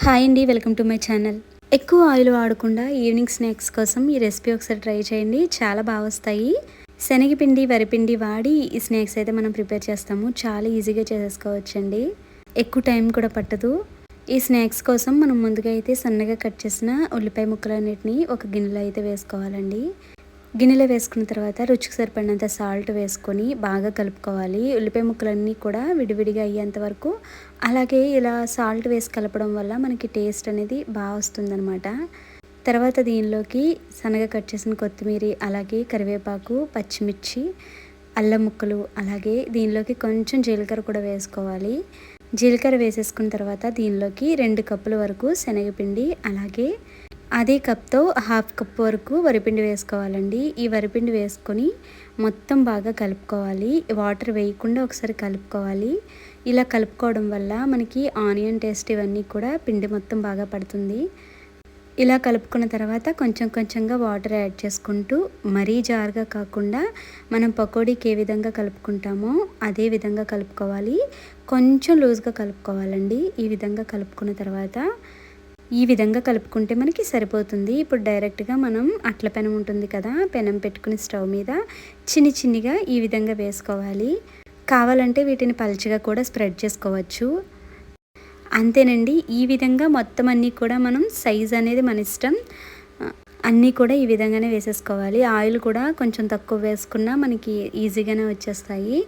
Hi అండి welcome to my channel. ఎక్కువ oil వాడకుండా ఈవినింగ్ స్నాక్స్ కోసం ఈ రెసిపీ ఒకసారి ట్రై చేయండి చాలా బాగా వస్తాయి. శనగపిండి వరిపిండి వాడి ఈ స్నాక్స్ అయితే మనం ప్రిపేర్ చేస్తాము చాలా ఈజీగా చేసేసుకోవచ్చండి. ఎక్కువ టైం కూడా పట్టదు. ఈ స్నాక్స్ కోసం మనం ముందుగా అయితే సన్నగా కట్ చేసిన ఉల్లిపాయ ముక్కలు అన్నిటిని ఒక గిన్నెలో అయితే వేసుకోవాలండి. గిన్నెలో వేసుకున్న తర్వాత రుచికి సరిపడినంత సాల్ట్ వేసుకొని బాగా కలుపుకోవాలి. ఉల్లిపాయ ముక్కలన్నీ కూడా విడివిడిగా అయ్యేంత వరకు అలాగే ఇలా సాల్ట్ వేసి కలపడం వల్ల మనకి టేస్ట్ అనేది బాగా వస్తుందన్నమాట. తర్వాత దీనిలోకి సన్నగా కట్ చేసిన కొత్తిమీర అలాగే కరివేపాకు పచ్చిమిర్చి అల్లం ముక్కలు అలాగే దీనిలోకి కొంచెం జీలకర్ర కూడా వేసుకోవాలి. జీలకర్ర వేసేసుకున్న తర్వాత దీనిలోకి రెండు కప్పుల వరకు శనగపిండి అలాగే అదే కప్తో హాఫ్ కప్ వరకు వరిపిండి వేసుకోవాలండి. ఈ వరిపిండి వేసుకొని మొత్తం బాగా కలుపుకోవాలి. వాటర్ వేయకుండా ఒకసారి కలుపుకోవాలి. ఇలా కలుపుకోవడం వల్ల మనకి ఆనియన్ టేస్ట్ ఇవన్నీ కూడా పిండి మొత్తం బాగా పడుతుంది. ఇలా కలుపుకున్న తర్వాత కొంచెం కొంచెంగా వాటర్ యాడ్ చేసుకుంటూ మరీ జారుగా కాకుండా మనం పకోడీకి ఏ విధంగా కలుపుకుంటామో అదే విధంగా కలుపుకోవాలి. కొంచెం లూజ్గా కలుపుకోవాలండి. ఈ విధంగా కలుపుకున్న తర్వాత ఈ విధంగా కలుపుకుంటే మనకి సరిపోతుంది. ఇప్పుడు డైరెక్ట్గా మనం అట్ల పెనం ఉంటుంది కదా పెనం పెట్టుకుని స్టవ్ మీద చిన్ని చిన్నిగా ఈ విధంగా వేసుకోవాలి. కావాలంటే వీటిని పల్చగా కూడా స్ప్రెడ్ చేసుకోవచ్చు. అంతేనండి ఈ విధంగా మొత్తం అన్నీ కూడా మనం సైజ్ అనేది మన ఇష్టం. అన్నీ కూడా ఈ విధంగానే వేసేసుకోవాలి. ఆయిల్ కూడా కొంచెం తక్కువ వేసుకున్నా మనకి ఈజీగానే వచ్చేస్తాయి.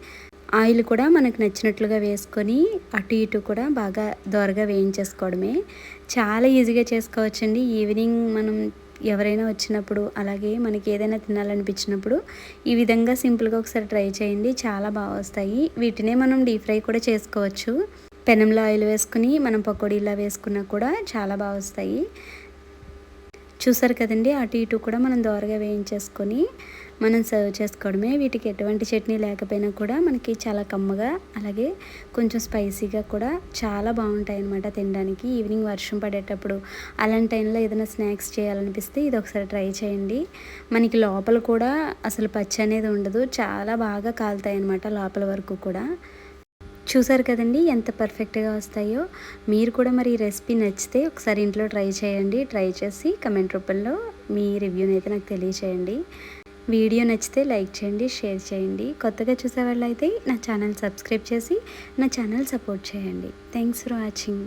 ఆయిల్ కూడా మనకు నచ్చినట్లుగా వేసుకొని అటు ఇటు కూడా బాగా దోరగా వేయించేసుకోవడమే. చాలా ఈజీగా చేసుకోవచ్చండి. ఈవినింగ్ మనం ఎవరైనా వచ్చినప్పుడు అలాగే మనకి ఏదైనా తినాలనిపించినప్పుడు ఈ విధంగా సింపుల్గా ఒకసారి ట్రై చేయండి. చాలా బాగా వస్తాయి. వీటినే మనం డీప్ ఫ్రై కూడా చేసుకోవచ్చు. పెనంలో ఆయిల్ వేసుకుని మనం పకోడీలా వేసుకున్నా కూడా చాలా బాగా వస్తాయి. చూసారు కదండి అటు ఇటు కూడా మనం దోరగా వేయించేసుకొని మనం సర్వ్ చేసుకోవడమే. వీటికి ఎటువంటి చట్నీ లేకపోయినా కూడా మనకి చాలా కమ్మగా అలాగే కొంచెం స్పైసీగా కూడా చాలా బాగుంటాయి అనమాట తినడానికి. ఈవినింగ్ వర్షం పడేటప్పుడు అలాంటి టైంలో ఏదైనా స్నాక్స్ చేయాలనిపిస్తే ఇది ఒకసారి ట్రై చేయండి. మనకి లోపల కూడా అసలు పచ్చి అనేది ఉండదు చాలా బాగా కాలుతాయి అనమాట లోపల వరకు కూడా. చూసారు కదండి ఎంత పర్ఫెక్ట్గా వస్తాయో. మీరు కూడా మరి ఈ రెసిపీ నచ్చితే ఒకసారి ఇంట్లో ట్రై చేయండి. ట్రై చేసి కమెంట్ రూపంలో మీ రివ్యూని అయితే నాకు తెలియచేయండి. వీడియో నచ్చితే లైక్ చేయండి షేర్ చేయండి. కొత్తగా చూసే అయితే నా ఛానల్ సబ్స్క్రైబ్ చేసి నా ఛానల్ సపోర్ట్ చేయండి. Thanks for watching.